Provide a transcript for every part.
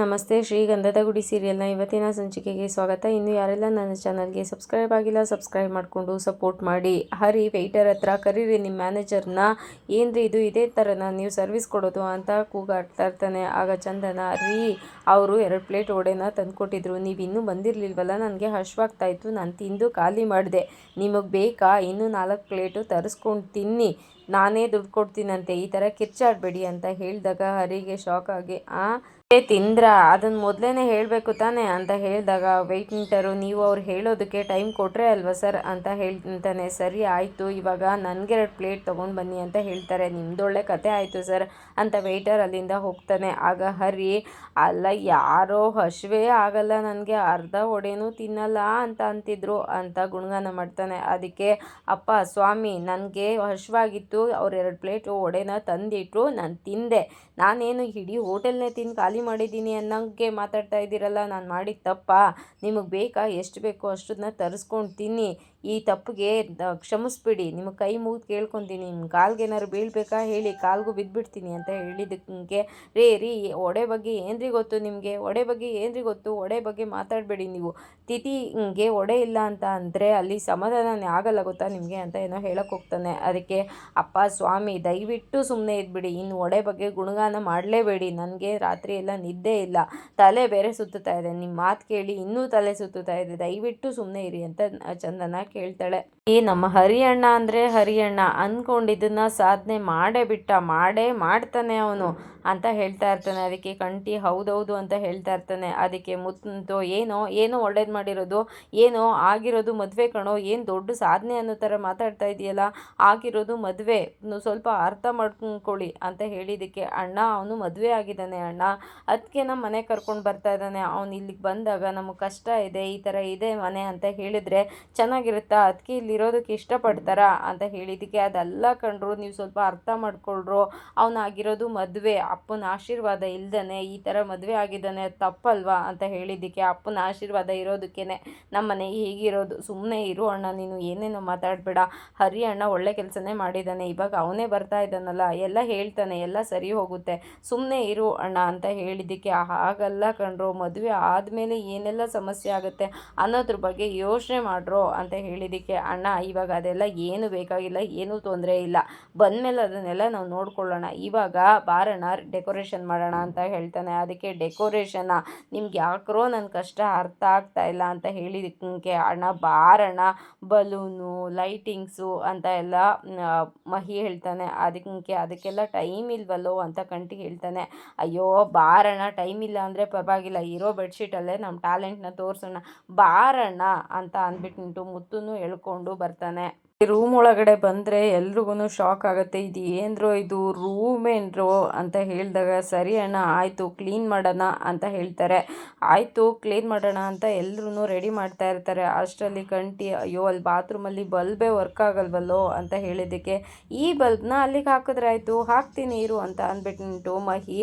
ನಮಸ್ತೆ, ಶ್ರೀ ಗಂಧದ ಗುಡಿ ಸೀರಿಯಲ್ನ ಇವತ್ತಿನ ಸಂಚಿಕೆಗೆ ಸ್ವಾಗತ. ಇನ್ನು ಯಾರೆಲ್ಲ ನನ್ನ ಚಾನಲ್ಗೆ ಸಬ್ಸ್ಕ್ರೈಬ್ ಆಗಿಲ್ಲ, ಸಬ್ಸ್ಕ್ರೈಬ್ ಮಾಡಿಕೊಂಡು ಸಪೋರ್ಟ್ ಮಾಡಿ. ಹರಿ ವೆಯ್ಟರ್ ಹತ್ರ ಕರೀರಿ ನಿಮ್ಮ ಮ್ಯಾನೇಜರ್ನ. ಏನ್ರಿ ಇದು? ಇದೇ ಥರನ ನೀವು ಸರ್ವಿಸ್ ಕೊಡೋದು ಅಂತ ಕೂಗಾಡ್ತಾ ಇರ್ತಾನೆ ಆಗ ಚಂದನ ರೀ ಅವರು ಎರಡು ಪ್ಲೇಟ್ ಒಡೆನ ತಂದುಕೊಟ್ಟಿದ್ರು. ನೀವು ಇನ್ನೂ ಬಂದಿರಲಿಲ್ವಲ್ಲ? ನನಗೆ ಹಶ್ವಾಗ್ತಾ ಇತ್ತು ನಾನು ತಿಂದು ಖಾಲಿ ಮಾಡಿದೆ. ನಿಮಗೆ ಬೇಕಾ? ಇನ್ನೂ ನಾಲ್ಕು ಪ್ಲೇಟು ತರಿಸ್ಕೊಂಡು ತಿನ್ನಿ. ನಾನೇ ದುಡ್ಡು ಕೊಡ್ತೀನಂತೆ. ಈ ಥರ ಕಿರ್ಚಾಡಬೇಡಿ ಅಂತ ಹೇಳಿದಾಗ ಹರಿಗೆ ಶಾಕ್ ಆಗಿ, ಆ ತಿಂದ್ರ? ಅದನ್ನ ಮೊದ್ಲೇನೆ ಹೇಳಬೇಕು ತಾನೆ ಅಂತ ಹೇಳಿದಾಗ ವೆಯ್ಟಿಂಟರು ನೀವು ಅವ್ರು ಹೇಳೋದಕ್ಕೆ ಟೈಮ್ ಕೊಟ್ಟರೆ ಅಲ್ವಾ ಸರ್ ಅಂತ ಹೇಳ್ತಾನೆ. ಸರಿ ಆಯಿತು, ಇವಾಗ ನನಗೆ ಎರಡು ಪ್ಲೇಟ್ ತೊಗೊಂಡು ಬನ್ನಿ ಅಂತ ಹೇಳ್ತಾರೆ. ನಿಮ್ಮದೊಳ್ಳೆ ಕತೆ ಆಯಿತು ಸರ್ ಅಂತ ವೆಯ್ಟರ್ ಅಲ್ಲಿಂದ ಹೋಗ್ತಾನೆ. ಆಗ ಹರಿ, ಅಲ್ಲ ಯಾರೋ ಹಸಿವೇ ಆಗಲ್ಲ ನನಗೆ, ಅರ್ಧ ಒಡೆನೂ ತಿನ್ನಲ್ಲ ಅಂತ ಅಂತಿದ್ರು ಅಂತ ಗುಣಗಾನ ಮಾಡ್ತಾನೆ. ಅದಕ್ಕೆ ಅಪ್ಪ, ಸ್ವಾಮಿ, ನನಗೆ ಹಸಿವಾಗಿತ್ತು ಅವ್ರು ಎರಡು ಪ್ಲೇಟು ಒಡೆನ ತಂದಿಟ್ರು, ನಾನು ತಿಂದೆ. ನಾನೇನು ಇಡೀ ಹೋಟೆಲ್ನೇ ತಿಂದು ಖಾಲಿ ಮಾಡಿದ್ದೀನಿ ಅನ್ನೋಂಗೆ ಮಾತಾಡ್ತಾ ಇದ್ದೀರಲ್ಲ ನಾನು ಮಾಡಿದ ತಪ್ಪಾ? ನಿಮಗೆ ಬೇಕಾ? ಎಷ್ಟು ಬೇಕೋ ಅಷ್ಟನ್ನ ತರಿಸ್ಕೊಂಡು ತಿನ್ನಿ ಈ ತಪ್ಪಿಗೆ ಕ್ಷಮಿಸ್ಬಿಡಿ. ನಿಮ್ಮ ಕೈ ಮುಗಿದು ಕೇಳ್ಕೊತೀನಿ. ನಿಮ್ಮ ಕಾಲ್ಗೆ ಏನಾದ್ರು ಬೀಳ್ಬೇಕಾ ಹೇಳಿ. ಕಾಲ್ಗೂ ಬಿದ್ದುಬಿಡ್ತೀನಿ ಅಂತ ಹೇಳಿದ್ದಕ್ಕೆ, ರೇ, ರೀ, ಒಡೆ ಬಗ್ಗೆ ಏನ್ರಿ ಗೊತ್ತು ನಿಮಗೆ? ಒಡೆ ಬಗ್ಗೆ ಏನ್ರಿ ಗೊತ್ತು? ಒಡೆ ಬಗ್ಗೆ ಮಾತಾಡಬೇಡಿ ನೀವು. ತಿಥಿಗೆ ಒಡೆ ಇಲ್ಲ ಅಂತ ಅಂದರೆ ಅಲ್ಲಿ ಸಮಾಧಾನ ಆಗಲ್ಲ ಗೊತ್ತಾ ನಿಮಗೆ? ಅಂತ ಏನೋ ಹೇಳಕ್ಕೆ ಹೋಗ್ತಾನೆ. ಅದಕ್ಕೆ, ಅಪ್ಪ, ಸ್ವಾಮಿ, ದಯವಿಟ್ಟು ಸುಮ್ಮನೆ ಇದ್ಬಿಡಿ. ಇನ್ನು ಒಡೆ ಬಗ್ಗೆ ಗುಣಗಾನ ಮಾಡಲೇಬೇಡಿ. ನನಗೆ ರಾತ್ರಿ ಎಲ್ಲ ನಿದ್ದೆ ಇಲ್ಲ. ತಲೆ ಬೇರೆ ಸುತ್ತುತ್ತಾ ಇದೆ. ನಿಮ್ಮ ಮಾತು ಕೇಳಿ ಇನ್ನೂ ತಲೆ ಸುತ್ತುತ್ತಾ ಇದೆ. ದಯವಿಟ್ಟು ಸುಮ್ಮನೆ ಇರಿ ಅಂತ ಚಂದನ ಕೇಳ್ತಾಳೆ. ಈ ನಮ್ಮ ಹರಿಯಣ್ಣ ಅಂದರೆ ಹರಿಯಣ್ಣ. ಅಂದ್ಕೊಂಡಿದ್ದನ್ನ ಸಾಧನೆ ಮಾಡೇ ಬಿಟ್ಟ, ಮಾಡೇ ಮಾಡ್ತಾನೆ ಅವನು ಅಂತ ಹೇಳ್ತಾ ಇರ್ತಾನೆ. ಅದಕ್ಕೆ ಕಂಟಿ ಹೌದೌದು ಅಂತ ಹೇಳ್ತಾ ಇರ್ತಾನೆ. ಅದಕ್ಕೆ ಮುತ್ತು ಏನೋ ಏನೋ ಒಳ್ಳೇದು ಮಾಡಿರೋದು, ಏನೋ ಆಗಿರೋದು ಮದುವೆ ಕಣೋ, ಏನು ದೊಡ್ಡ ಸಾಧನೆ ಅನ್ನೋ ಥರ ಮಾತಾಡ್ತಾ ಇದೆಯಲ್ಲ, ಆಗಿರೋದು ಮದುವೆ ಸ್ವಲ್ಪ ಅರ್ಥ ಮಾಡ್ಕೊಳ್ಳಿ ಅಂತ ಹೇಳಿದ್ದಕ್ಕೆ ಅಣ್ಣ, ಅವನು ಮದುವೆ ಆಗಿದ್ದಾನೆ ಅಣ್ಣ. ಅದಕ್ಕೆ ನಮ್ಮ ಮನೆ ಕರ್ಕೊಂಡು ಬರ್ತಾ ಇದ್ದಾನೆ. ಅವನು ಇಲ್ಲಿಗೆ ಬಂದಾಗ ನಮಗೆ ಕಷ್ಟ ಇದೆ, ಈ ಥರ ಇದೆ ಮನೆ ಅಂತ ಹೇಳಿದರೆ ಚೆನ್ನಾಗಿರುತ್ತಾ. ಅದಕ್ಕೆ ಇಲ್ಲಿರೋದಕ್ಕೆ ಇಷ್ಟಪಡ್ತಾರಾ? ಅಂತ ಹೇಳಿದ್ದಕ್ಕೆ ಅದೆಲ್ಲ ಕಂಡ್ರು, ನೀವು ಸ್ವಲ್ಪ ಅರ್ಥ ಮಾಡ್ಕೊಳ್ರು. ಅವನಾಗಿರೋದು ಮದುವೆ, ಅಪ್ಪನ ಆಶೀರ್ವಾದ ಇಲ್ದೇ ಈ ಥರ ಮದುವೆ ಆಗಿದ್ದಾನೆ ತಪ್ಪಲ್ವಾ? ಅಂತ ಹೇಳಿದ್ದಕ್ಕೆ ಅಪ್ಪನ ಆಶೀರ್ವಾದ ಇರೋದಕ್ಕೇ ನಮ್ಮ ಮನೆ ಹೀಗಿರೋದು. ಸುಮ್ಮನೆ ಇರು ಅಣ್ಣ, ನೀನು ಏನೇನೋ ಮಾತಾಡಬೇಡ. ಹರಿ ಅಣ್ಣ ಒಳ್ಳೆ ಕೆಲಸನೇ ಮಾಡಿದ್ದಾನೆ. ಇವಾಗ ಅವನೇ ಬರ್ತಾ ಇದ್ದಾನಲ್ಲ, ಎಲ್ಲ ಹೇಳ್ತಾನೆ, ಎಲ್ಲ ಸರಿ ಹೋಗುತ್ತೆ. ಸುಮ್ಮನೆ ಇರು ಅಣ್ಣ ಅಂತ ಹೇಳಿದ್ದಕ್ಕೆ ಹಾಗಲ್ಲ ಕಣ್ರು ಮದುವೆ ಆದಮೇಲೆ ಏನೆಲ್ಲ ಸಮಸ್ಯೆ ಆಗುತ್ತೆ ಅನ್ನೋದ್ರ ಬಗ್ಗೆ ಯೋಚನೆ ಮಾಡ್ರೋ ಅಂತ ಹೇಳಿದ್ದಕ್ಕೆ, ಅಣ್ಣ, ಇವಾಗ ಅದೆಲ್ಲ ಏನು ಬೇಕಾಗಿಲ್ಲ, ಏನೂ ತೊಂದರೆ ಇಲ್ಲ. ಬಂದಮೇಲೆ ಅದನ್ನೆಲ್ಲ ನಾವು ನೋಡ್ಕೊಳ್ಳೋಣ. ಇವಾಗ ಬಾರೋಣ ಡೆಕೋರೇಷನ್ ಮಾಡೋಣ ಅಂತ ಹೇಳ್ತಾನೆ. ಅದಕ್ಕೆ ಡೆಕೋರೇಷನ್ನ ನಿಮ್ಗೆ ಯಾಕ್ರೋ ನನ್ನ ಕಷ್ಟ ಅರ್ಥ ಆಗ್ತಾ ಇಲ್ಲ ಅಂತ ಹೇಳಿದಕ್ಕೆ ಅಣ್ಣ ಬಾರಣ ಬಲೂನು, ಲೈಟಿಂಗ್ಸು ಅಂತ ಎಲ್ಲ ಮಹಿ ಹೇಳ್ತಾನೆ. ಅದಕ್ಕೆ, ಅದಕ್ಕೆಲ್ಲ ಟೈಮ್ ಇಲ್ವಲ್ಲೋ ಅಂತ ಕಂಟಿ ಹೇಳ್ತಾನೆ. ಅಯ್ಯೋ ಬಾರಣ ಟೈಮ್ ಇಲ್ಲ ಅಂದರೆ ಪರವಾಗಿಲ್ಲ. ಇರೋ ಬೆಡ್ಶೀಟಲ್ಲೇ ನಮ್ಮ ಟ್ಯಾಲೆಂಟ್ನ ತೋರಿಸೋಣ. ಬಾರಣ್ಣ ಅಂತ ಅಂದ್ಬಿಟ್ಟು ಮುತ್ತುನು ಎಳ್ಕೊಂಡು ಬರ್ತಾನೆ. ರೂಮ್ ಒಳಗಡೆ ಬಂದರೆ ಎಲ್ರಿಗೂ ಶಾಕ್ ಆಗುತ್ತೆ. ಇದು ಏನ್ರೋ ಇದು ರೂಮ್ ಏನ್ರೋ ಅಂತ ಹೇಳಿದಾಗ, ಸರಿ ಅಣ್ಣ, ಆಯಿತು ಕ್ಲೀನ್ ಮಾಡೋಣ ಅಂತ ಹೇಳ್ತಾರೆ. ಆಯಿತು ಕ್ಲೀನ್ ಮಾಡೋಣ ಅಂತ ಎಲ್ಲರೂ ರೆಡಿ ಮಾಡ್ತಾ ಇರ್ತಾರೆ. ಅಷ್ಟರಲ್ಲಿ ಕಂಟಿ, ಅಯ್ಯೋ, ಅಲ್ಲಿ ಬಾತ್ರೂಮಲ್ಲಿ ಬಲ್ಬೇ ವರ್ಕ್ ಆಗಲ್ವಲ್ಲೋ ಅಂತ ಹೇಳಿದ್ದಕ್ಕೆ, ಈ ಬಲ್ಬ್ನ ಅಲ್ಲಿಗೆ ಹಾಕಿದ್ರೆ ಆಯಿತು, ಹಾಕ್ತೀನಿ, ಇರು ಅಂತ ಅಂದ್ಬಿಟ್ಟು ಮಹಿ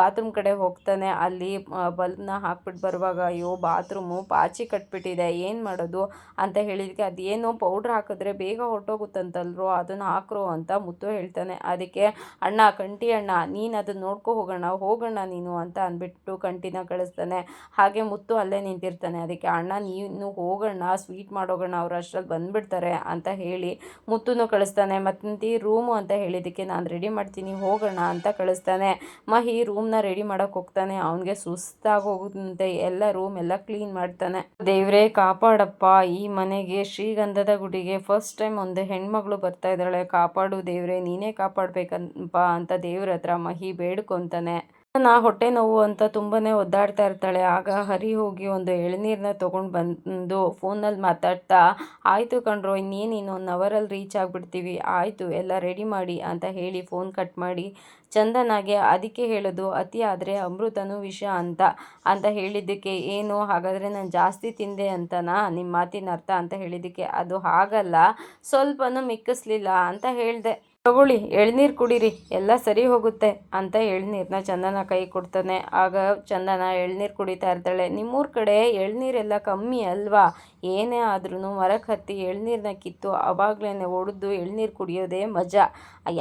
ಬಾತ್ರೂಮ್ ಕಡೆ ಹೋಗ್ತಾನೆ. ಅಲ್ಲಿ ಬಲ್ಬ್ನ ಹಾಕ್ಬಿಟ್ಟು ಬರುವಾಗ, ಅಯ್ಯೋ ಬಾತ್ರೂಮು ಪಾಚಿ ಕಟ್ಬಿಟ್ಟಿದೆ, ಏನು ಮಾಡೋದು? ಅಂತ ಹೇಳಿದಕ್ಕೆ ಅದೇನೋ ಪೌಡ್ರ್ ಹಾಕಿದ್ರೆ ಬೇಗ ಬೇಗ ಹೊರಟೋಗುತ್ತಂತಲ್ರೋ, ಅದನ್ನು ಹಾಕ್ರು ಅಂತ ಮುತ್ತು ಹೇಳ್ತಾನೆ. ಅದಕ್ಕೆ, ಅಣ್ಣ, ಕಂಟಿ ಅಣ್ಣ, ನೀನು ಅದನ್ನು ನೋಡ್ಕೊ ಹೋಗೋಣ ಹೋಗೋಣ ನೀನು ಅಂತ ಅಂದ್ಬಿಟ್ಟು ಕಂಟಿನ ಕಳಿಸ್ತಾನೆ. ಹಾಗೆ ಮುತ್ತು ಅಲ್ಲೇ ನಿಂತಿರ್ತಾನೆ. ಅದಕ್ಕೆ, ಅಣ್ಣ, ನೀನು ಹೋಗೋಣ ಸ್ವೀಟ್ ಮಾಡೋಗೋಣ ಅವ್ರು ಅಷ್ಟರಲ್ಲಿ ಬಂದುಬಿಡ್ತಾರೆ ಅಂತ ಹೇಳಿ ಮುತ್ತೂ ಕಳಿಸ್ತಾನೆ. ಮತ್ತು ರೂಮು ಅಂತ ಹೇಳಿದ್ದಕ್ಕೆ ನಾನು ರೆಡಿ ಮಾಡ್ತೀನಿ ಹೋಗೋಣ ಅಂತ ಕಳಿಸ್ತಾನೆ. ಮಹಿ ರೂಮ್ನ ರೆಡಿ ಮಾಡೋಕ್ಕೆ ಹೋಗ್ತಾನೆ. ಅವನಿಗೆ ಸುಸ್ತಾಗಿ ಹೋಗುತ್ತಂತೆ ಎಲ್ಲ ರೂಮ್ ಎಲ್ಲ ಕ್ಲೀನ್ ಮಾಡ್ತಾನೆ. ದೇವ್ರೇ, ಕಾಪಾಡಪ್ಪ. ಈ ಮನೆಗೆ ಶ್ರೀಗಂಧದ ಗುಡಿಗೆ ಫಸ್ಟ್ ಟೈಮ್ ಒಂದು ಹೆಣ್ಮಗಳು ಬರ್ತಾ ಇದ್ದಾಳೆ ಕಾಪಾಡು ದೇವರೇ ನೀನೇ ಕಾಪಾಡ್ಬೇಕಪ್ಪ ಅಂತ ದೇವ್ರ ಹತ್ರ ಮಹಿ ಬೇಡ್ಕೊತಾನೆ. ನಾ ಹೊಟ್ಟೆ ನೋವು ಅಂತ ತುಂಬಾ ಒದ್ದಾಡ್ತಾ ಇರ್ತಾಳೆ. ಆಗ ಹರಿ ಹೋಗಿ ಒಂದು ಎಳ್ನೀರನ್ನ ತೊಗೊಂಡು ಬಂದು ಫೋನಲ್ಲಿ ಮಾತಾಡ್ತಾ, ಆಯಿತು ಕಣ್ರೋ ಇನ್ನೇನು ಇನ್ನೊಂದು ಅವರಲ್ಲಿ ರೀಚ್ ಆಗಿಬಿಡ್ತೀವಿ. ಆಯಿತು, ಎಲ್ಲ ರೆಡಿ ಮಾಡಿ ಅಂತ ಹೇಳಿ ಫೋನ್ ಕಟ್ ಮಾಡಿ, ಚಂದನಾಗೆ ಅದಕ್ಕೆ ಹೇಳೋದು, ಅತಿ ಆದರೆ ಅಮೃತನೂ ವಿಷ ಅಂತ ಅಂತ ಹೇಳಿದ್ದಕ್ಕೆ ಏನು? ಹಾಗಾದರೆ ನಾನು ಜಾಸ್ತಿ ತಿಂದೆ ಅಂತನಾ? ನಿಮ್ಮ ಮಾತಿನ ಅರ್ಥ ಅಂತ ಹೇಳಿದ್ದಕ್ಕೆ, ಅದು ಹಾಗಲ್ಲ. ಸ್ವಲ್ಪನೂ ಮಿಕ್ಕಿಸ್ಲಿಲ್ಲ ಅಂತ ಹೇಳಿದೆ. ತಗೊಳ್ಳಿ, ಎಳ್ನೀರು ಕುಡೀರಿ, ಎಲ್ಲ ಸರಿ ಹೋಗುತ್ತೆ ಅಂತ ಎಳ್ನೀರನ್ನ ಚಂದನ ಕೈ ಕೊಡ್ತಾನೆ. ಆಗ ಚಂದನ ಎಳ್ನೀರು ಕುಡಿತಾ ಇರ್ತಾಳೆ. ನಿಮ್ಮೂರ ಕಡೆ ಎಳ್ನೀರೆಲ್ಲ ಕಮ್ಮಿ ಅಲ್ವಾ? ಏನೇ ಆದ್ರೂ ಮರಕ್ಕೆ ಹತ್ತಿ ಎಳ್ನೀರನ್ನ ಕಿತ್ತು ಅವಾಗಲೇ ಒಡೆದು ಎಳ್ನೀರು ಕುಡಿಯೋದೇ ಮಜಾ.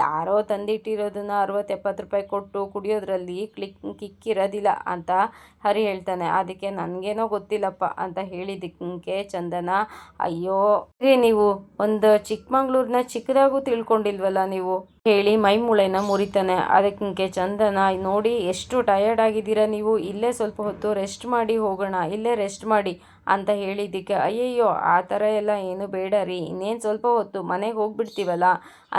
ಯಾರೋ ತಂದಿಟ್ಟಿರೋದನ್ನ ಅರವತ್ತು ಎಪ್ಪತ್ತು ರೂಪಾಯಿ ಕೊಟ್ಟು ಕುಡಿಯೋದ್ರಲ್ಲಿ ಕ್ಲಿಕ್ ಕಿಕ್ಕಿರೋದಿಲ್ಲ ಅಂತ ಹರಿ ಹೇಳ್ತಾನೆ. ಅದಕ್ಕೆ ನನಗೇನೋ ಗೊತ್ತಿಲ್ಲಪ್ಪ ಅಂತ ಹೇಳಿದಕ್ಕೆ ಚಂದನ, ಅಯ್ಯೋ, ರೀ ನೀವು ಒಂದು ಚಿಕ್ಕಮಂಗ್ಳೂರನ್ನ ಚಿಕ್ಕದಾಗೂ ತಿಳ್ಕೊಂಡಿಲ್ವಲ್ಲ ನೀವು? ಹೇಳಿ ಮೈ ಮೂಳೆನ ಮುರಿತಾನೆ. ಅದಕ್ಕೆ ಚಂದನ, ನೋಡಿ, ಎಷ್ಟು ಟಯರ್ಡ್ ಆಗಿದ್ದೀರಾ ನೀವು? ಇಲ್ಲೇ ಸ್ವಲ್ಪ ಹೊತ್ತು ರೆಸ್ಟ್ ಮಾಡಿ ಹೋಗೋಣ, ಇಲ್ಲೇ ರೆಸ್ಟ್ ಮಾಡಿ. ಅಂತ ಹೇಳಿದ್ದಕ್ಕೆ, ಅಯ್ಯಯ್ಯೋ, ಆ ಥರ ಎಲ್ಲ ಏನು ಬೇಡ ರೀ, ಇನ್ನೇನು ಸ್ವಲ್ಪ ಹೊತ್ತು ಮನೆಗೆ ಹೋಗ್ಬಿಡ್ತೀವಲ್ಲ?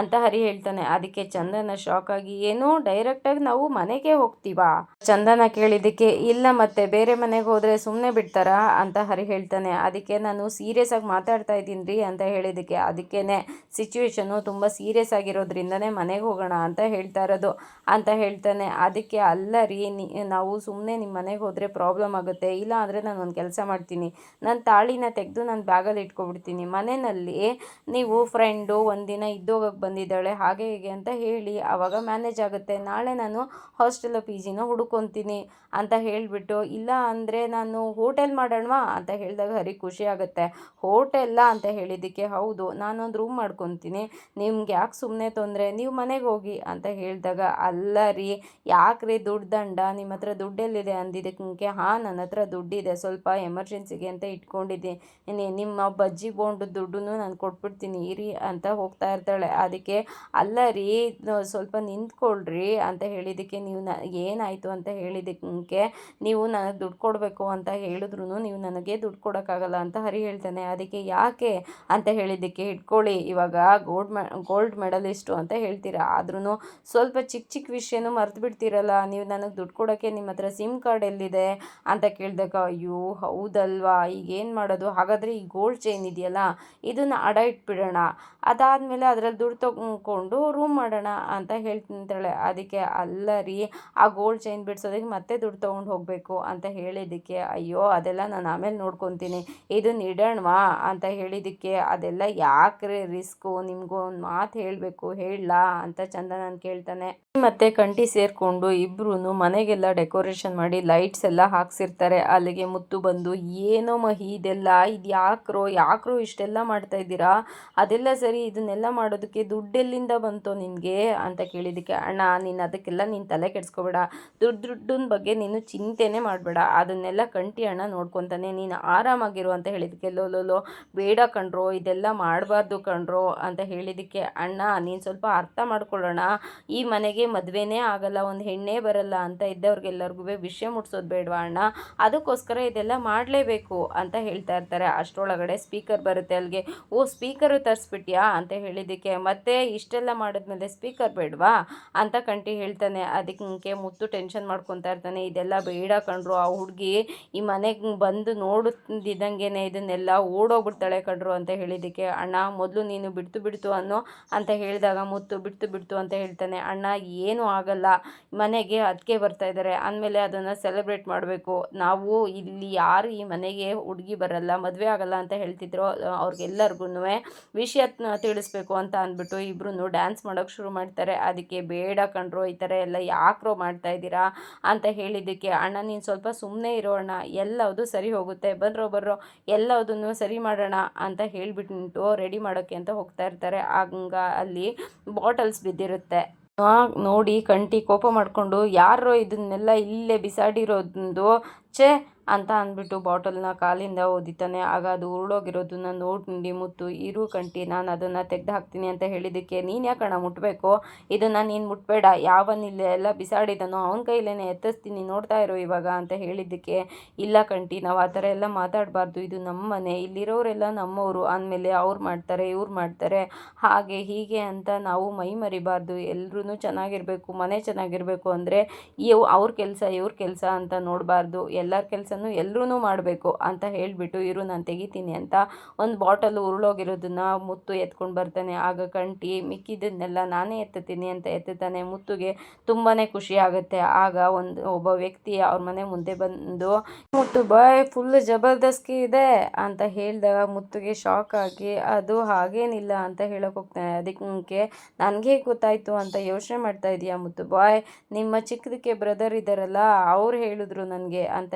ಅಂತ ಹರಿ ಹೇಳ್ತಾನೆ. ಅದಕ್ಕೆ ಚಂದನ ಶಾಕ್ ಆಗಿ, ಏನು ಡೈರೆಕ್ಟಾಗಿ ನಾವು ಮನೆಗೆ ಹೋಗ್ತೀವಾ? ಚಂದನ ಕೇಳಿದ್ದಕ್ಕೆ, ಇಲ್ಲ ಮತ್ತೆ, ಬೇರೆ ಮನೆಗೆ ಹೋದರೆ ಸುಮ್ಮನೆ ಬಿಡ್ತಾರಾ? ಅಂತ ಹರಿ ಹೇಳ್ತಾನೆ. ಅದಕ್ಕೆ, ನಾನು ಸೀರಿಯಸ್ ಆಗಿ ಮಾತಾಡ್ತಾ ಇದ್ದೀನಿ ರೀ, ಅಂತ ಹೇಳಿದ್ದಕ್ಕೆ, ಅದಕ್ಕೇನೆ ಸಿಚುವೇಶನು ತುಂಬ ಸೀರಿಯಸ್ ಆಗಿರೋದ್ರಿಂದನೇ ಮನೆಗೆ ಹೋಗೋಣ ಅಂತ ಹೇಳ್ತಾ ಇರೋದು, ಅಂತ ಹೇಳ್ತಾನೆ. ಅದಕ್ಕೆ, ಅಲ್ಲ ರೀ ನಾವು ಸುಮ್ಮನೆ ನಿಮ್ಮ ಮನೆಗೆ ಹೋದರೆ ಪ್ರಾಬ್ಲಮ್ ಆಗುತ್ತೆ, ಇಲ್ಲ ಅಂದರೆ ನಾನು ಒಂದು ಕೆಲಸ ಮಾಡ್ತೀನಿ ನನ್ನ ತಾಳಿನ ತೆಗೆದು ನಾನು ಬ್ಯಾಗಲ್ಲಿ ಇಟ್ಕೊಬಿಡ್ತೀನಿ. ಮನೆಯಲ್ಲಿ ನೀವು ಫ್ರೆಂಡು ಒಂದಿನ ಇದ್ದೋಗಕ್ಕೆ ಬಂದಿದ್ದಾಳೆ, ಹಾಗೆ ಹೀಗೆ ಅಂತ ಹೇಳಿ ಆವಾಗ ಮ್ಯಾನೇಜ್ ಆಗುತ್ತೆ. ನಾಳೆ ನಾನು ಹಾಸ್ಟೆಲ್ ಪಿ ಜಿನ ಹುಡ್ಕೊತೀನಿ ಅಂತ ಹೇಳಿಬಿಟ್ಟು, ಇಲ್ಲ ಅಂದರೆ ನಾನು ಹೋಟೆಲ್ ಮಾಡೋಣವಾ ಅಂತ ಹೇಳಿದಾಗ ಹರಿ ಖುಷಿ ಆಗುತ್ತೆ. ಹೋಟೆಲ್ಲ ಅಂತ ಹೇಳಿದ್ದಕ್ಕೆ ಹೌದು, ನಾನೊಂದು ರೂಮ್ ಮಾಡ್ಕೊತೀನಿ. ನಿಮ್ಗೆ ಯಾಕೆ ಸುಮ್ಮನೆ ತೊಂದರೆ? ನೀವು ಮನೆಗೆ ಹೋಗಿ ಅಂತ ಹೇಳಿದಾಗ, ಅಲ್ಲ ರೀ ಯಾಕ್ರಿ ದುಡ್ಡು ದಂಡ? ನಿಮ್ಮ ಹತ್ರ ದುಡ್ಡೆಲ್ಲಿದೆ ಅಂದಿದ್ದಕ್ಕೆ, ಹಾಂ ನನ್ನ ಹತ್ರ ದುಡ್ಡಿದೆ, ಸ್ವಲ್ಪ ಎಮರ್ಜೆನ್ಸಿಗೆ ಅಂತ ಇಟ್ಕೊಂಡಿದ್ದೀನಿ ನಿಮ್ಮ ಬಜ್ಜಿ ಬೋಂಡು ದುಡ್ಡು ನಾನು ಕೊಟ್ಬಿಡ್ತೀನಿ. ಇರಿ ಅಂತ ಹೋಗ್ತಾ ಇರ್ತಾಳೆ. ಅದಕ್ಕೆ, ಅಲ್ಲ ರೀ ಸ್ವಲ್ಪ ನಿಂತ್ಕೊಳ್ರಿ ಅಂತ ಹೇಳಿದ್ದಕ್ಕೆ ನೀವು ನ, ಏನಾಯಿತು ಅಂತ ಹೇಳಿದ್ದಕ್ಕೆ ನೀವು ನನಗೆ ದುಡ್ಡು ಕೊಡಬೇಕು ಅಂತ ಹೇಳಿದ್ರು ನೀವು ನನಗೆ ದುಡ್ಡು ಕೊಡೋಕ್ಕಾಗಲ್ಲ ಅಂತ ಹರಿ ಹೇಳ್ತಾನೆ. ಅದಕ್ಕೆ, ಯಾಕೆ ಅಂತ ಹೇಳಿದ್ದಕ್ಕೆ ಇಟ್ಕೊಳ್ಳಿ. ಇವಾಗ ಗೋಲ್ಡ್ ಮೆ, ಗೋಲ್ಡ್ ಮೆಡಲಿಸ್ಟು ಅಂತ ಹೇಳ್ತೀರಾ? ಆದ್ರೂ ಸ್ವಲ್ಪ ಚಿಕ್ಕ ಚಿಕ್ಕ ವಿಷಯನೂ ಮರೆತು ಬಿಡ್ತೀರಲ್ಲ. ನೀವು ನನಗೆ ದುಡ್ಡು ಕೊಡೋಕ್ಕೆ ನಿಮ್ಮ ಹತ್ರ ಸಿಮ್ ಕಾರ್ಡ್ ಎಲ್ಲಿದೆ? ಅಂತ ಕೇಳಿದಾಗ, ಅಯ್ಯೋ, ಹೌದಲ್ವಾ? ಈಗ ಏನು ಮಾಡೋದು? ಹಾಗಾದರೆ ಈ ಗೋಲ್ಡ್ ಚೈನ್ ಇದೆಯಲ್ಲ, ಇದನ್ನು ಅಡ ಇಟ್ಬಿಡೋಣ ಅದಾದಮೇಲೆ ಅದರಲ್ಲಿ ದುಡ್ಡು ತೊಗೊಂಡು ರೂಮ್ ಮಾಡೋಣ ಅಂತ ಹೇಳ್ತಾಳೆ ಅದಕ್ಕೆ ಅಲ್ಲ ರೀ, ಆ ಗೋಲ್ಡ್ ಚೈನ್ ಬಿಡಿಸೋದಕ್ಕೆ ಮತ್ತೆ ದುಡ್ಡು ತೊಗೊಂಡು ಹೋಗಬೇಕು ಅಂತ ಹೇಳಿದ್ದಕ್ಕೆ, ಅಯ್ಯೋ, ಅದೆಲ್ಲ ನಾನು ಆಮೇಲೆ ನೋಡ್ಕೊತೀನಿ. ಇದನ್ನ ಇಡೋಣವಾ ಅಂತ ಹೇಳಿದ್ದಕ್ಕೆ, ಅದೆಲ್ಲ ಯಾಕ್ರೆ ರಿಸ್ಕು? ನಿಮಗೂ ಒಂದು ಮಾತು ಹೇಳಬೇಕು, ಹೇಳಲಾ ಅಂತ ಚಂದನನ್ ಕೇಳ್ತಾನೆ. ಮತ್ತೆ ಕಂಠಿ ಸೇರಿಕೊಂಡು ಇಬ್ಬರೂ ಮನೆಗೆಲ್ಲ ಡೆಕೋರೇಷನ್ ಮಾಡಿ ಲೈಟ್ಸ್ ಎಲ್ಲ ಹಾಕ್ಸಿರ್ತಾರೆ. ಅಲ್ಲಿಗೆ ಮುತ್ತು ಬಂದು ಏನೋ ಮಹಿ, ಇದೆಲ್ಲ, ಇದು ಯಾಕ್ರೋ ಯಾಕ್ರೋ ಇಷ್ಟೆಲ್ಲ ಮಾಡ್ತಾ ಇದ್ದೀರಾ? ಅದೆಲ್ಲ ಸರಿ, ಇದನ್ನೆಲ್ಲ ಮಾಡೋದಕ್ಕೆ ದುಡ್ಡೆಲ್ಲಿಂದ ಬಂತು ನಿನಗೆ? ಅಂತ ಕೇಳಿದ್ದಕ್ಕೆ, ಅಣ್ಣ, ನೀನು ಅದಕ್ಕೆಲ್ಲ ನೀನು ತಲೆ ಕೆಡಿಸ್ಕೋಬೇಡ. ದುಡ್ಡು, ದುಡ್ಡಿನ ಬಗ್ಗೆ ನೀನು ಚಿಂತೆನೇ ಮಾಡಬೇಡ. ಅದನ್ನೆಲ್ಲ ಕಂಟಿ ಅಣ್ಣ ನೋಡ್ಕೊತಾನೆ. ನೀನು ಆರಾಮಾಗಿರು ಅಂತ ಹೇಳಿದ್ದಕ್ಕೆ, ಲೋ ಲೋ ಲೋ, ಬೇಡ ಕಣ್ರೋ, ಇದೆಲ್ಲ ಮಾಡಬಾರ್ದು ಕಣ್ರೋ ಅಂತ ಹೇಳಿದ್ದಕ್ಕೆ, ಅಣ್ಣ, ನೀನು ಸ್ವಲ್ಪ ಅರ್ಥ ಮಾಡ್ಕೊಳ್ಳೋಣ. ಈ ಮನೆಗೆ ಮದುವೆನೇ ಆಗಲ್ಲ, ಒಂದು ಹೆಣ್ಣೇ ಬರಲ್ಲ ಅಂತ ಇದ್ದವ್ರಿಗೆಲ್ಲರಿಗೂ ವಿಷಯ ಮುಟ್ಸೋದು ಬೇಡವಾ ಅಣ್ಣ? ಅದಕ್ಕೋಸ್ಕರ ಇದೆಲ್ಲ ಮಾಡಲೇಬೇಕು. ಅಂತ ಹೇಳ್ತಾ ಇರ್ತಾರೆ. ಅಷ್ಟರೊಳಗಡೆ ಸ್ಪೀಕರ್ ಬರುತ್ತೆ ಅಲ್ಲಿಗೆ. ಓ ಸ್ಪೀಕರು ತರಿಸ್ಬಿಟ್ಯಾ ಅಂತ ಹೇಳಿದ್ದಕ್ಕೆ, ಮತ್ತೆ ಇಷ್ಟೆಲ್ಲ ಮಾಡಿದ್ಮೇಲೆ ಸ್ಪೀಕರ್ ಬೇಡವಾ ಅಂತ ಕಂಟಿ ಹೇಳ್ತಾನೆ. ಅದಕ್ಕೆ ಮುತ್ತು ಟೆನ್ಷನ್ ಮಾಡ್ಕೊತಾ ಇರ್ತಾನೆ. ಇದೆಲ್ಲ ಬೇಡ ಕಣ್ರು, ಆ ಹುಡುಗಿ ಈ ಮನೆಗೆ ಬಂದು ನೋಡುತ್ತಿದ್ದಂಗೆ ಇದನ್ನೆಲ್ಲ ಓಡೋಗ್ಬಿಡ್ತಾಳೆ ಕಣ್ರು ಅಂತ ಹೇಳಿದ್ದಕ್ಕೆ. ಅಣ್ಣ, ಮೊದಲು ನೀನು ಬಿಡ್ತು ಬಿಡ್ತು ಅನ್ನೋ ಅಂತ ಹೇಳಿದಾಗ ಮುತ್ತು ಬಿಡ್ತು ಬಿಡ್ತು ಅಂತ ಹೇಳ್ತಾನೆ. ಅಣ್ಣ, ಏನೂ ಆಗಲ್ಲ. ಮನೆಗೆ ಅದಕ್ಕೆ ಬರ್ತಾ ಇದ್ದಾರೆ. ಅಂದಮೇಲೆ ಅದನ್ನು ಸೆಲೆಬ್ರೇಟ್ ಮಾಡಬೇಕು. ನಾವು ಇಲ್ಲಿ ಯಾರು ಈ ಮನೆಗೆ ಹುಡುಗಿ ಬರಲ್ಲ, ಮದುವೆ ಆಗಲ್ಲ ಅಂತ ಹೇಳ್ತಿದ್ರು ಅವ್ರಿಗೆಲ್ಲರಿಗೂ ವಿಷಯ ತಿಳಿಸ್ಬೇಕು ಅಂತ ಅಂದ್ಬಿಟ್ಟು ಇಬ್ಬರೂ ಡ್ಯಾನ್ಸ್ ಮಾಡೋಕೆ ಶುರು ಮಾಡ್ತಾರೆ. ಅದಕ್ಕೆ ಬೇಡ ಕಣ್ರೋ, ಈ ಥರ ಎಲ್ಲ ಯಾಕ್ರೋ ಮಾಡ್ತಾ ಇದ್ದೀರಾ ಅಂತ ಹೇಳಿದ್ದಕ್ಕೆ, ಅಣ್ಣ, ನೀನು ಸ್ವಲ್ಪ ಸುಮ್ಮನೆ ಇರೋಣ ಎಲ್ಲವುದು ಸರಿ ಹೋಗುತ್ತೆ ಬಂದ್ರೋ ಬರ್ರೋ ಎಲ್ಲವುದನ್ನು ಸರಿ ಮಾಡೋಣ ಅಂತ ಹೇಳಿಬಿಟ್ಟು ರೆಡಿ ಮಾಡೋಕ್ಕೆ ಅಂತ ಹೋಗ್ತಾ ಇರ್ತಾರೆ. ಹಂಗ ಅಲ್ಲಿ ಬಾಟಲ್ಸ್ ಬಿದ್ದಿರುತ್ತೆ. ನೋಡಿ, ಕಂಟಿ ಕೋಪ ಮಾಡಿಕೊಂಡು ಯಾರೋ ಇದನ್ನೆಲ್ಲ ಇಲ್ಲೇ ಬಿಸಾಡಿರೋದು, ಛೇ ಅಂತ ಅಂದ್ಬಿಟ್ಟು ಬಾಟಲ್ನ ಕಾಲಿಂದ ಓದಿತಾನೆ ಆಗ ಅದು ಉರುಳೋಗಿರೋದನ್ನ ನೋಡಿ ಮುತ್ತು, ಇರು ಕಂಟಿ, ನಾನು ಅದನ್ನು ತೆಗೆದು ಹಾಕ್ತೀನಿ ಅಂತ ಹೇಳಿದ್ದಕ್ಕೆ ನೀನು ಯಾಕಣ್ಣ ಮುಟ್ಟಬೇಕು ಇದನ್ನು ನೀನು ಮುಟ್ಬೇಡ. ಯಾವನಿಲ್ಲ ಎಲ್ಲ ಬಿಸಾಡಿದನೋ ಅವನ ಕೈಲೇ ಎತ್ತಿಸ್ತೀನಿ, ನೋಡ್ತಾ ಇರೋ ಇವಾಗ ಅಂತ ಹೇಳಿದ್ದಕ್ಕೆ, ಇಲ್ಲ ಕಂಟಿ, ನಾವು ಆ ಥರ ಎಲ್ಲ ಮಾತಾಡಬಾರ್ದು. ಇದು ನಮ್ಮ ಮನೆ ಇಲ್ಲಿರೋರೆಲ್ಲ ನಮ್ಮವರು ಅಂದಮೇಲೆ ಅವ್ರು ಮಾಡ್ತಾರೆ, ಇವ್ರು ಮಾಡ್ತಾರೆ. ಹಾಗೆ, ಹೀಗೆ ಅಂತ ನಾವು ಮೈ ಮರಿಬಾರ್ದು. ಎಲ್ಲರೂ ಚೆನ್ನಾಗಿರಬೇಕು, ಮನೆ ಚೆನ್ನಾಗಿರಬೇಕು ಅಂದರೆ ಇವು ಅವ್ರ ಕೆಲಸ, ಇವ್ರ ಕೆಲಸ ಅಂತ ನೋಡಬಾರ್ದು. ಎಲ್ಲರ ಕೆಲಸ ಕೆಲಸನೂ ಎಲ್ಲರೂ ಮಾಡಬೇಕು ಅಂತ ಹೇಳಿಬಿಟ್ಟು, ಇರು, ನಾನು ತೆಗಿತೀನಿ ಅಂತ ಒಂದು ಬಾಟಲ್ ಉರುಳೋಗಿರೋದನ್ನು ಮುತ್ತು ಎತ್ಕೊಂಡು ಬರ್ತಾನೆ. ಆಗ ಕಂಟಿ ಮಿಕ್ಕಿದ್ದನ್ನೆಲ್ಲ ನಾನೇ ಎತ್ತುತ್ತೀನಿ ಅಂತ ಎತ್ತುತ್ತಾನೆ. ಮುತ್ತುಗೆ ತುಂಬಾ ಖುಷಿ ಆಗುತ್ತೆ. ಆಗ ಒಂದು, ಒಬ್ಬ ವ್ಯಕ್ತಿ ಅವ್ರ ಮನೆ ಮುಂದೆ ಬಂದು, ಮುತ್ತು ಬಾಯ್, ಫುಲ್ ಜಬರ್ದಸ್ತಿ ಇದೆ ಅಂತ ಹೇಳಿದಾಗ ಮುತ್ತುಗೆ ಶಾಕ್ ಆಗಿ, ಅದು ಹಾಗೇನಿಲ್ಲ ಅಂತ ಹೇಳೋಕೆ ಹೋಗ್ತಾನೆ. ಅದಕ್ಕೆ ನನಗೆ ಗೊತ್ತಾಯ್ತು ಅಂತ ಯೋಚನೆ ಮಾಡ್ತಾ ಇದೀಯಾ ಮುತ್ತು. ಬಾಯ್, ನಿಮ್ಮ ಚಿಕ್ಕದಕ್ಕೆ ಬ್ರದರ್ ಇದ್ದಾರಲ್ಲ, ಅವ್ರು ಹೇಳಿದ್ರು ನನಗೆ ಅಂತ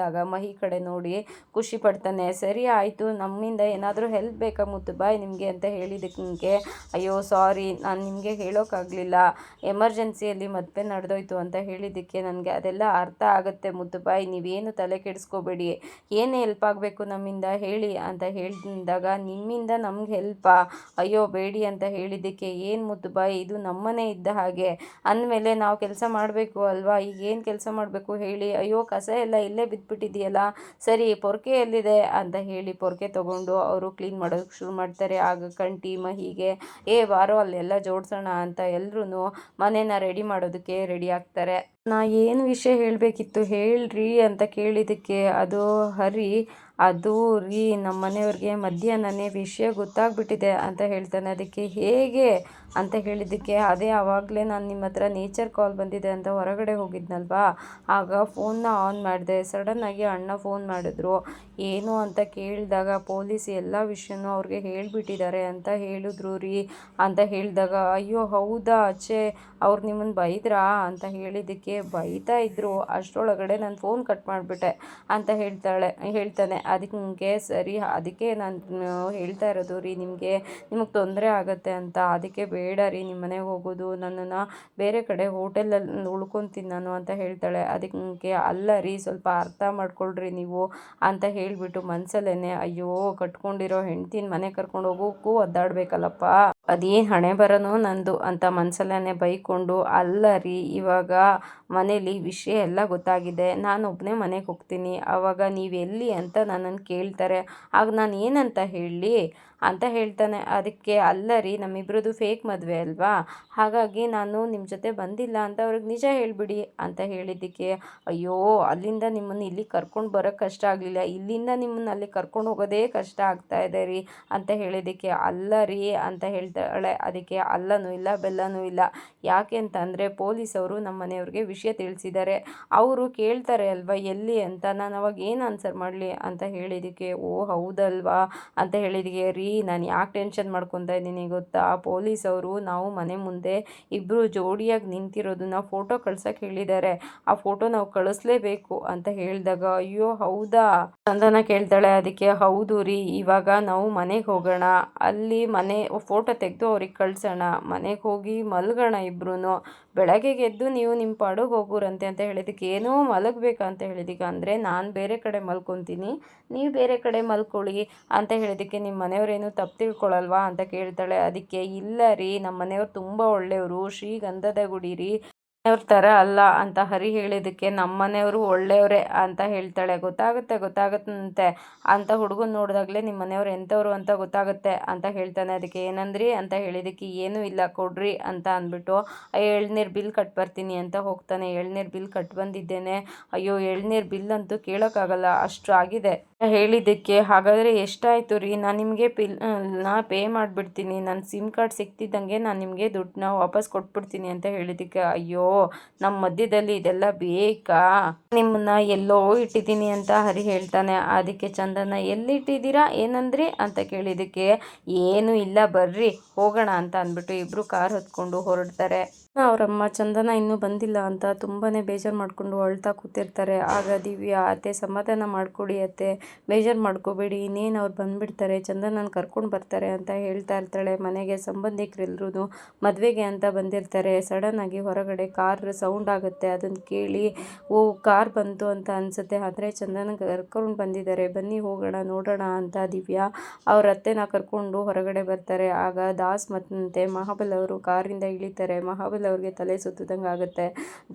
ಹೇಳಿದಾಗ ಮಹಿ ಕಡೆ ನೋಡಿ ಖುಷಿ ಪಡ್ತಾನೆ, ಸರಿ ಆಯಿತು, ನಮ್ಮಿಂದ ಏನಾದರೂ ಹೆಲ್ಪ್ ಬೇಕಾ ಮುತ್ತು ಬಾಯ್ ನಿಮಗೆ ಅಂತ ಹೇಳಿದ್ದಕ್ಕೆ ಅಯ್ಯೋ ಸಾರಿ ನಾನು ನಿಮಗೆ ಹೇಳೋಕ್ಕಾಗಲಿಲ್ಲ ಎಮರ್ಜೆನ್ಸಿಯಲ್ಲಿ ಮದುವೆ ನಡೆದೋಯ್ತು ಅಂತ ಹೇಳಿದ್ದಕ್ಕೆ ನನಗೆ ಅದೆಲ್ಲ ಅರ್ಥ ಆಗುತ್ತೆ ಮುತ್ತು ಬಾಯ್ ನೀವೇನು ತಲೆ ಕೆಡಿಸ್ಕೋಬೇಡಿ. ಏನು ಹೆಲ್ಪ್ ಆಗಬೇಕು ನಮ್ಮಿಂದ ಹೇಳಿ ಅಂತ ಹೇಳಿದಾಗ ನಿಮ್ಮಿಂದ ನಮ್ಗೆ ಹೆಲ್ಪಾ ಅಯ್ಯೋ, ಬೇಡಿ ಅಂತ ಹೇಳಿದ್ದಕ್ಕೆ ಏನು ಮುದ್ದು ಬಾಯ್ ಇದು ನಮ್ಮನೆ ಇದ್ದ ಹಾಗೆ. ಅಂದಮೇಲೆ ನಾವು ಕೆಲಸ ಮಾಡಬೇಕು ಅಲ್ವಾ? ಈಗ ಏನು ಕೆಲಸ ಮಾಡಬೇಕು ಹೇಳಿ? ಅಯ್ಯೋ, ಕಸ ಎಲ್ಲ ಇಲ್ಲೇ ಬಿದ್ದುಬಿಟ್ಟಿದೆಯಲ್ಲ ಸರಿ, ಪೊರ್ಕೆ ಎಲ್ಲಿದೆ? ಅಂತ ಹೇಳಿ ಪೊರ್ಕೆ ತಗೊಂಡು ಅವರು ಕ್ಲೀನ್ ಮಾಡೋದಕ್ಕೆ ಶುರು ಮಾಡ್ತಾರೆ. ಆಗ ಕಂಟಿ ಮಹಿಗೆ, ಏ ಬಾರೋ, ಅಲ್ಲೆಲ್ಲ ಜೋಡಿಸೋಣ ಅಂತ ಎಲ್ಲರೂ ಮನೇನ ರೆಡಿ ಮಾಡೋದಕ್ಕೆ ರೆಡಿ ಆಗ್ತಾರೆ. ನಾ ಏನು ವಿಷಯ ಹೇಳಬೇಕಿತ್ತು ಹೇಳ್ರಿ ಅಂತ ಕೇಳಿದ್ದಕ್ಕೆ ಅದು ಹರಿ, ಅದು ರೀ ನಮ್ಮ ಮನೆಯವ್ರಿಗೆ ಮಧ್ಯಾಹ್ನನೇ ವಿಷಯ ಗೊತ್ತಾಗ್ಬಿಟ್ಟಿದೆ ಅಂತ ಹೇಳ್ತಾನೆ. ಅದಕ್ಕೆ, ಹೇಗೆ? ಅಂತ ಹೇಳಿದ್ದಕ್ಕೆ ಅದೇ ಆವಾಗಲೇ ನಾನು ನಿಮ್ಮ ಹತ್ರ ನೇಚರ್ ಕಾಲ್ ಬಂದಿದೆ ಅಂತ ಹೊರಗಡೆ ಹೋಗಿದ್ನಲ್ವಾ? ಆಗ ಫೋನ್ನ ಆನ್ ಮಾಡಿದೆ. ಸಡನ್ನಾಗಿ ಅಣ್ಣ ಫೋನ್ ಮಾಡಿದ್ರು. ಏನು ಅಂತ ಕೇಳಿದಾಗ ಪೊಲೀಸ್ ಎಲ್ಲ ವಿಷಯನೂ ಅವ್ರಿಗೆ ಹೇಳಿಬಿಟ್ಟಿದ್ದಾರೆ ಅಂತ ಹೇಳಿದ್ರು ರೀ ಅಂತ ಹೇಳಿದಾಗ, ಅಯ್ಯೋ, ಹೌದಾ? ಅಚ್ಚೆ ಅವ್ರು ನಿಮ್ಮನ್ನು ಬೈದ್ರಾ? ಅಂತ ಹೇಳಿದ್ದಕ್ಕೆ ಬೈತಾ ಇದ್ದರು ಅಷ್ಟರೊಳಗಡೆ ನಾನು ಫೋನ್ ಕಟ್ ಮಾಡಿಬಿಟ್ಟೆ ಅಂತ ಹೇಳ್ತಾಳೆ, ಹೇಳ್ತಾನೆ. ಅದಕ್ಕೆ ಸರಿ, ಅದಕ್ಕೆ ನಾನು ಹೇಳ್ತಾ ಇರೋದು ರೀ, ನಿಮಗೆ ನಿಮಗೆ ತೊಂದರೆ ಆಗುತ್ತೆ ಅಂತ. ಅದಕ್ಕೆ ಬೇಡ ರೀ ನಿಮ್ಮ ಮನೆಗೆ ಹೋಗೋದು, ನನ್ನನ್ನು ಬೇರೆ ಕಡೆ ಹೋಟೆಲಲ್ಲಿ ಉಳ್ಕೊತೀನಿ ನಾನು ಅಂತ ಹೇಳ್ತಾಳೆ. ಅದಕ್ಕೆ ಅಲ್ಲ ರೀ, ಸ್ವಲ್ಪ ಅರ್ಥ ಮಾಡ್ಕೊಳ್ರಿ ನೀವು ಅಂತ ಹೇಳಿಬಿಟ್ಟು ಮನಸಲ್ಲೇ ಅಯ್ಯೋ, ಕಟ್ಕೊಂಡಿರೋ ಹೆಂಡ್ತಿನ ಮನೆ ಕರ್ಕೊಂಡು ಹೋಗೋಕ್ಕೂ ಒದ್ದಾಡಬೇಕಲ್ಲಪ್ಪ. ಅದೇನು ಹಣೆ ಬರೋನೋ ನಂದು ಅಂತ ಮನಸಲ್ಲೇ ಬೈಕೊಂಡು, ಅಲ್ಲ ರೀ, ಇವಾಗ ಮನೇಲಿ ವಿಷಯ ಎಲ್ಲ ಗೊತ್ತಾಗಿದೆ. ನಾನು ಒಬ್ಬನೇ ಮನೆಗೆ ಹೋಗ್ತೀನಿ. ಆವಾಗ ನೀವು ಎಲ್ಲಿ ಅಂತ ನನ್ನನ್ನು ಕೇಳ್ತಾರೆ. ಆಗ ನಾನು ಏನಂತ ಹೇಳಲಿ ಅಂತ ಹೇಳ್ತಾನೆ. ಅದಕ್ಕೆ ಅಲ್ಲ ರೀ, ನಮ್ಮಿಬ್ರದ್ದು ಫೇಕ್ ಮದುವೆ ಅಲ್ವಾ? ಹಾಗಾಗಿ ನಾನು ನಿಮ್ಮ ಜೊತೆ ಬಂದಿಲ್ಲ ಅಂತ ಅವ್ರಿಗೆ ನಿಜ ಹೇಳಿಬಿಡಿ ಅಂತ ಹೇಳಿದ್ದಕ್ಕೆ, ಅಯ್ಯೋ, ಅಲ್ಲಿಂದ ನಿಮ್ಮನ್ನು ಇಲ್ಲಿ ಕರ್ಕೊಂಡು ಬರೋಕ್ಕೆ ಕಷ್ಟ ಆಗಲಿಲ್ಲ. ಇಲ್ಲಿಂದ ನಿಮ್ಮನ್ನು ಅಲ್ಲಿ ಕರ್ಕೊಂಡು ಹೋಗೋದೇ ಕಷ್ಟ ಆಗ್ತಾ ಇದೆ ರೀ ಅಂತ ಹೇಳಿದ್ದಕ್ಕೆ, ಅಲ್ಲ ರೀ ಅಂತ ಹೇಳ್ತಾಳೆ. ಅದಕ್ಕೆ, ಅಲ್ಲನೂ ಇಲ್ಲ, ಬೆಲ್ಲನೂ ಇಲ್ಲ. ಯಾಕೆ ಅಂತ ಅಂದರೆ ಪೊಲೀಸವರು ನಮ್ಮ ಮನೆಯವ್ರಿಗೆ ವಿಷಯ ತಿಳಿಸಿದ್ದಾರೆ. ಅವರು ಕೇಳ್ತಾರೆ ಅಲ್ವಾ, ಎಲ್ಲಿ ಅಂತ? ನಾನು ಅವಾಗ ಏನು ಆನ್ಸರ್ ಮಾಡಲಿ? ಅಂತ ಹೇಳಿದ್ದಕ್ಕೆ, ಓ, ಹೌದಲ್ವಾ? ಅಂತ ಹೇಳಿದಕ್ಕೆ ರೀ ನಾನು ಯಾಕೆ ಟೆನ್ಷನ್ ಮಾಡ್ಕೊತಾ ಇದ್ದೀನಿ ಗೊತ್ತಾ? ಪೊಲೀಸ್ ಅವರು ನಾವು ಮನೆ ಮುಂದೆ ಇಬ್ಬರು ಜೋಡಿಯಾಗಿ ನಿಂತಿರೋದನ್ನ ಫೋಟೋ ಕಳ್ಸೋಕೆ ಹೇಳಿದ್ದಾರೆ ಆ ಫೋಟೋ ನಾವು ಕಳಿಸ್ಲೇಬೇಕು ಅಂತ ಹೇಳಿದಾಗ, ಅಯ್ಯೋ, ಹೌದಾ? ಚಂದನ ಕೇಳ್ತಾಳೆ, ಅದಕ್ಕೆ ಹೌದು ರೀ, ಇವಾಗ ನಾವು ಮನೆಗೆ ಹೋಗೋಣ. ಅಲ್ಲಿ ಮನೆ ಫೋಟೋ ತೆಗೆದು ಅವ್ರಿಗೆ ಕಳ್ಸೋಣ. ಮನೆಗೆ ಹೋಗಿ ಮಲ್ಗೋಣ ಇಬ್ರು ಬೆಳಗ್ಗೆ ಎದ್ದು ನೀವು ನಿಮ್ಮ ಪಾಡುಗೆ ಹೋಗೋರಂತೆ ಅಂತ ಹೇಳಿದಕ್ಕೆ ಏನೋ ಅಂತ ಹೇಳಿದ್ದಕ್ಕೆ ಅಂದರೆ ನಾನು ಬೇರೆ ಕಡೆ ಮಲ್ಕೊತೀನಿ, ನೀವು ಬೇರೆ ಕಡೆ ಮಲ್ಕೊಳ್ಳಿ ಅಂತ ಹೇಳಿದ್ದಕ್ಕೆ ನಿಮ್ಮ ಮನೆಯವರೇನು ತಪ್ಪು ತಿಳ್ಕೊಳ್ಳಲ್ವಾ ಅಂತ ಕೇಳ್ತಾಳೆ. ಅದಕ್ಕೆ ಇಲ್ಲ ರೀ ನಮ್ಮ ಮನೆಯವ್ರು ತುಂಬ ಒಳ್ಳೆಯವರು, ಶ್ರೀಗಂಧದ ಗುಡಿ ರೀ. ಮನೆಯವ್ರ ಥರ ಅಲ್ಲ ಅಂತ ಹರಿ ಹೇಳಿದ್ದಕ್ಕೆ ನಮ್ಮ ಮನೆಯವರು ಒಳ್ಳೆಯವರೇ ಅಂತ ಹೇಳ್ತಾಳೆ. ಗೊತ್ತಾಗುತ್ತೆ, ಗೊತ್ತಾಗುತ್ತಂತೆ. ಅಂತ ಹುಡುಗನ ನೋಡಿದಾಗಲೇ ನಿಮ್ಮ ಮನೆಯವ್ರು ಎಂಥವ್ರು ಅಂತ ಗೊತ್ತಾಗುತ್ತೆ ಅಂತ ಹೇಳ್ತಾನೆ. ಅದಕ್ಕೆ ಏನಂದ್ರಿ ಅಂತ ಹೇಳಿದ್ದಕ್ಕೆ ಏನೂ ಇಲ್ಲ ಕೊಡ್ರಿ ಅಂತ ಅಂದ್ಬಿಟ್ಟು ಎಳ್ನೀರು ಬಿಲ್ ಕಟ್ ಬರ್ತೀನಿ ಅಂತ ಹೋಗ್ತಾನೆ. ಎಳ್ನೀರು ಬಿಲ್ ಕಟ್ ಬಂದಿದ್ದೇನೆ. ಅಯ್ಯೋ, ಎಳ್ನೀರು ಬಿಲ್ ಅಂತೂ ಕೇಳೋಕ್ಕಾಗಲ್ಲ. ಅಷ್ಟು ಆಗಿದೆ. ಹೇಳಿದ್ದಕ್ಕೆ, ಹಾಗಾದರೆ ಎಷ್ಟಾಯಿತು ರೀ? ನಾನು ನಿಮಗೆ ಪಿಲ್ ನಾ ಪೇ ಮಾಡಿಬಿಡ್ತೀನಿ. ನನ್ನ ಸಿಮ್ ಕಾರ್ಡ್ ಸಿಕ್ತಿದ್ದಂಗೆ ನಾನು ನಿಮಗೆ ದುಡ್ಡನ್ನ ವಾಪಸ್ ಕೊಟ್ಬಿಡ್ತೀನಿ ಅಂತ ಹೇಳಿದ್ದಕ್ಕೆ, ಅಯ್ಯೋ ನಮ್ಮ ಮಧ್ಯದಲ್ಲಿ ಇದೆಲ್ಲ ಬೇಕಾ? ನಿಮ್ಮನ್ನ ಎಲ್ಲೋ ಇಟ್ಟಿದ್ದೀನಿ ಅಂತ ಹರಿ ಹೇಳ್ತಾನೆ. ಅದಕ್ಕೆ ಚಂದನ ಎಲ್ಲಿಟ್ಟಿದ್ದೀರಾ? ಏನಂದ್ರಿ? ಅಂತ ಕೇಳಿದ್ದಕ್ಕೆ, ಏನೂ ಇಲ್ಲ, ಬರ್ರಿ, ಹೋಗೋಣ ಅಂತ ಅಂದ್ಬಿಟ್ಟು ಇಬ್ಬರು ಕಾರ್ ಹೊತ್ಕೊಂಡು ಹೊರಡ್ತಾರೆ. ಅವರಮ್ಮ, ಚಂದನ ಇನ್ನೂ ಬಂದಿಲ್ಲ ಅಂತ ತುಂಬಾ ಬೇಜಾರು ಮಾಡಿಕೊಂಡು ಅಳ್ತಾ ಕೂತಿರ್ತಾರೆ. ಆಗ ದಿವ್ಯ, ಅತ್ತೆ, ಸಮಾಧಾನ ಮಾಡಿಕೊಡಿ ಅತ್ತೆ. ಬೇಜಾರು ಮಾಡ್ಕೋಬೇಡಿ. ಇನ್ನೇನು ಅವ್ರು ಬಂದುಬಿಡ್ತಾರೆ? ಚಂದನನ ಕರ್ಕೊಂಡು ಬರ್ತಾರೆ ಅಂತ ಹೇಳ್ತಾ ಇರ್ತಾಳೆ. ಮನೆಗೆ ಸಂಬಂಧಿಕರೆಲ್ಲರೂ ಮದುವೆಗೆ ಅಂತ ಬಂದಿರ್ತಾರೆ. ಸಡನ್ನಾಗಿ ಹೊರಗಡೆ ಕಾರ್ ಸೌಂಡ್ ಆಗುತ್ತೆ. ಅದನ್ನು ಕೇಳಿ, ಓ, ಕಾರ್ ಬಂತು ಅಂತ ಅನಿಸುತ್ತೆ. ಆದರೆ ಚಂದನ ಕರ್ಕೊಂಡು ಬಂದಿದ್ದಾರೆ. ಬನ್ನಿ, ಹೋಗೋಣ, ನೋಡೋಣ ಅಂತ ದಿವ್ಯಾ ಅವ್ರ ಅತ್ತೆನ ಕರ್ಕೊಂಡು ಹೊರಗಡೆ ಬರ್ತಾರೆ. ಆಗ ದಾಸ್ ಮತ್ತು ಮಹಾಬಲ್ ಅವರು ಕಾರಿಂದ ಇಳಿತಾರೆ. ಮಹಾಬಲ್ ಮಹಾಬಲಿ ಅವ್ರಿಗೆ ತಲೆ ಸುತ್ತದಂಗೆ ಆಗುತ್ತೆ.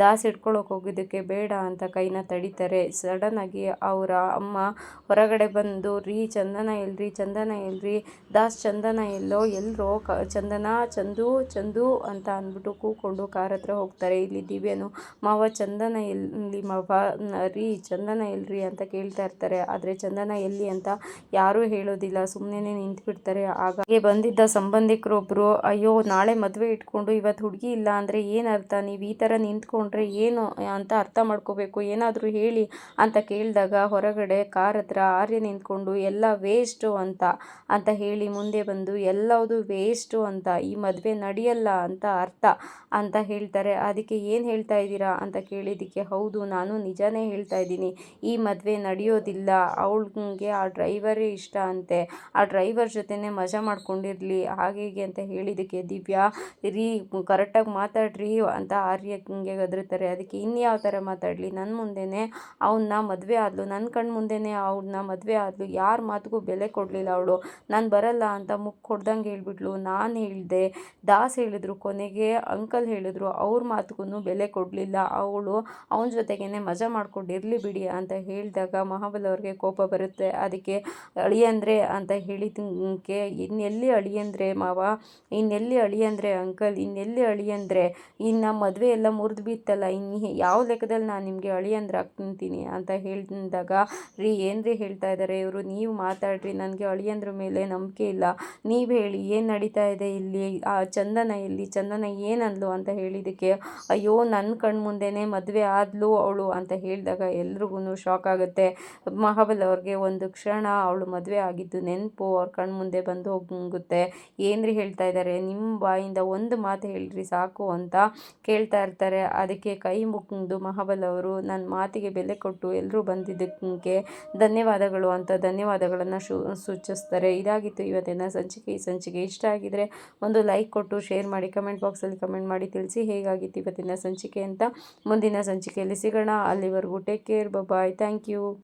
ದಾಸ್ ಹಿಡ್ಕೊಳಕ್ಕೆ ಹೋಗಿದ್ದಕ್ಕೆ ಬೇಡ ಅಂತ ಕೈನ ತಡಿತಾರೆ. ಸಡನ್ನಾಗಿ ಅವರ ಅಮ್ಮ ಹೊರಗಡೆ ಬಂದು, ರೀ ಚಂದನ ಎಲ್ರಿ ಚಂದನ ಎಲ್ರಿ ದಾಸ್ ಚಂದನ ಎಲ್ಲೋ ಎಲ್ಲರೋ ಕ, ಚಂದನ, ಚಂದು ಚಂದು ಅಂತ ಅಂದ್ಬಿಟ್ಟು ಕೂಕೊಂಡು ಕಾರ್ ಹತ್ರ ಹೋಗ್ತಾರೆ. ಇಲ್ಲಿ ದಿವ್ಯನು, ಮಾವ ಚಂದನ ಎಲ್ಲಿ ಮಾವ, ರೀ ಚಂದನ ಎಲ್ರಿ ಅಂತ ಕೇಳ್ತಾ ಇರ್ತಾರೆ. ಆದರೆ ಚಂದನ ಎಲ್ಲಿ ಅಂತ ಯಾರೂ ಹೇಳೋದಿಲ್ಲ. ಸುಮ್ಮನೆ ನಿಂತ್ಬಿಡ್ತಾರೆ. ಆಗ ಬಂದಿದ್ದ ಸಂಬಂಧಿಕರೊಬ್ಬರು ಅಯ್ಯೋ ನಾಳೆ ಮದುವೆ ಇಟ್ಕೊಂಡು ಇವತ್ತು ಹುಡುಗಿ ಇಲ್ಲ ಅಂದರೆ ಏನು ಅರ್ಥ? ನೀವು ಈ ಥರ ನಿಂತ್ಕೊಂಡ್ರೆ ಏನು ಅಂತ ಅರ್ಥ ಮಾಡ್ಕೋಬೇಕು? ಏನಾದರೂ ಹೇಳಿ ಅಂತ ಕೇಳಿದಾಗ ಹೊರಗಡೆ ಕಾರ್ ಹತ್ರ ಆರ್ಯ ನಿಂತ್ಕೊಂಡು, ಎಲ್ಲ ವೇಸ್ಟು ಅಂತ ಅಂತ ಹೇಳಿ ಮುಂದೆ ಬಂದು, ಎಲ್ಲವುದು ವೇಸ್ಟು ಅಂತ, ಈ ಮದುವೆ ನಡೆಯಲ್ಲ ಅಂತ ಅರ್ಥ ಅಂತ ಹೇಳ್ತಾರೆ. ಅದಕ್ಕೆ ಏನು ಹೇಳ್ತಾ ಇದ್ದೀರಾ? ಅಂತ ಕೇಳಿದ್ದಕ್ಕೆ, ಹೌದು, ನಾನು ನಿಜಾನೇ ಹೇಳ್ತಾ ಇದ್ದೀನಿ. ಈ ಮದುವೆ ನಡೆಯೋದಿಲ್ಲ. ಅವಳಿಗೆ ಆ ಡ್ರೈವರೇ ಇಷ್ಟ ಅಂತೆ. ಆ ಡ್ರೈವರ್ ಜೊತೆನೇ ಮಜಾ ಮಾಡ್ಕೊಂಡಿರಲಿ. ಹಾಗೆ ಹೀಗೆ ಅಂತ ಹೇಳಿದ್ದಕ್ಕೆ ದಿವ್ಯಾ, ರೀ, ಕರೆಕ್ಟಾಗಿ ಮಾತಾಡ್ರಿ ಅಂತ ಆರ್ಯ ಆರ್ಯಂಗೆ ಗದರುತ್ತಾರೆ ಅದಕ್ಕೆ ಇನ್ಯಾವ ಥರ ಮಾತಾಡಲಿ? ನನ್ನ ಮುಂದೆನೇ ಅವನ್ನ ಮದುವೆ ಆದಳು ನನ್ನ ಕಣ್ಣು ಮುಂದೆನೇ ಅವ್ನ ಮದುವೆ ಆದಳು ಯಾರ ಮಾತಿಗೂ ಬೆಲೆ ಕೊಡಲಿಲ್ಲ ಅವಳು. ನಾನು ಬರಲ್ಲ ಅಂತ ಮುಖ ಕೊಡ್ದಂಗೆ ಹೇಳ್ಬಿಟ್ಲು. ನಾನು ಹೇಳಿದೆ, ದಾಸ್ ಹೇಳಿದ್ರು, ಕೊನೆಗೆ ಅಂಕಲ್ ಹೇಳಿದ್ರು, ಅವ್ರ ಮಾತಿಗೂ ಬೆಲೆ ಕೊಡಲಿಲ್ಲ. ಅವಳು ಅವನ ಜೊತೆಗೇನೆ ಮಜಾ ಮಾಡ್ಕೊಂಡಿರಲಿ ಬಿಡಿ ಅಂತ ಹೇಳಿದಾಗ ಮಹಾಬಲ್ ಅವ್ರಿಗೆ ಕೋಪ ಬರುತ್ತೆ. ಅದಕ್ಕೆ ಅಳಿಯಂದ್ರೆ ಅಂತ ಹೇಳಿದಕ್ಕೆ ಇನ್ನೆಲ್ಲಿ ಅಳಿಯಂದ್ರೆ ಮಾವ? ಇನ್ನೆಲ್ಲಿ ಅಳಿಯಂದ್ರೆ ಅಂಕಲ್? ಇನ್ನೆಲ್ಲಿ ಅಳಿಯಂದ್ರೆ ಇನ್ನು ಮದುವೆ ಎಲ್ಲ ಮುರಿದು ಬಿತ್ತಲ್ಲ ಇನ್ನು ಯಾವ ಲೆಕ್ಕದಲ್ಲಿ ನಾನು ನಿಮಗೆ ಅಳಿಯಂದ್ರೆ ಹಾಕ್ತೀನಿ ಅಂತ ಹೇಳಿದಾಗ, ರೀ ಏನ್ರಿ ಹೇಳ್ತಾ ಇದ್ದಾರೆ ಇವರು, ನೀವು ಮಾತಾಡ್ರಿ, ನನಗೆ ಅಳಿಯಂದ್ರ ಮೇಲೆ ನಂಬಿಕೆ ಇಲ್ಲ. ನೀವು ಹೇಳಿ, ಏನು ನಡೀತಾ ಇದೆ ಇಲ್ಲಿ, ಆ ಚಂದನ ಇಲ್ಲಿ ಚಂದನ ಏನಂದ್ಲು ಅಂತ ಹೇಳಿದಕ್ಕೆ, ಅಯ್ಯೋ ನನ್ನ ಕಣ್ಣು ಮುಂದೆನೇ ಮದುವೆ ಆದ್ಲು ಅವಳು ಅಂತ ಹೇಳಿದಾಗ ಎಲ್ರಿಗೂ ಶಾಕ್ ಆಗುತ್ತೆ. ಮಹಾಬಲ್ ಅವ್ರಿಗೆ ಒಂದು ಕ್ಷಣ ಅವಳು ಮದುವೆ ಆಗಿದ್ದು ನೆನಪು, ಅವ್ರ ಕಣ್ಣು ಮುಂದೆ ಬಂದು ಹೋಗುತ್ತೆ ಏನ್ರಿ ಹೇಳ್ತಾ ಇದ್ದಾರೆ ನಿಮ್ಮ ಬಾಯಿಂದ ಒಂದು ಮಾತು ಹೇಳ್ರಿ ಸಾಕು ಅಂತ ಕೇಳ್ತಾ ಇರ್ತಾರೆ. ಅದಕ್ಕೆ ಕೈ ಮುಗಿದು ಮಹಾಬಲ್ ಅವರು ನನ್ನ ಮಾತಿಗೆ ಬೆಲೆ ಕೊಟ್ಟು ಎಲ್ಲರೂ ಬಂದಿದ್ದಕ್ಕೆ ಧನ್ಯವಾದಗಳು ಅಂತ ಧನ್ಯವಾದಗಳನ್ನು ಶು, ಸೂಚಿಸ್ತಾರೆ. ಇದಾಗಿತ್ತು ಇವತ್ತಿನ ಸಂಚಿಕೆ. ಈ ಸಂಚಿಕೆ ಇಷ್ಟ ಆಗಿದರೆ ಒಂದು ಲೈಕ್ ಕೊಟ್ಟು, ಶೇರ್ ಮಾಡಿ, ಕಮೆಂಟ್ ಬಾಕ್ಸಲ್ಲಿ ಕಮೆಂಟ್ ಮಾಡಿ ತಿಳಿಸಿ ಹೇಗಾಗಿತ್ತು ಇವತ್ತಿನ ಸಂಚಿಕೆ ಅಂತ ಮುಂದಿನ ಸಂಚಿಕೆಯಲ್ಲಿ ಸಿಗೋಣ. ಅಲ್ಲಿವರೆಗೂ take care bye thank you.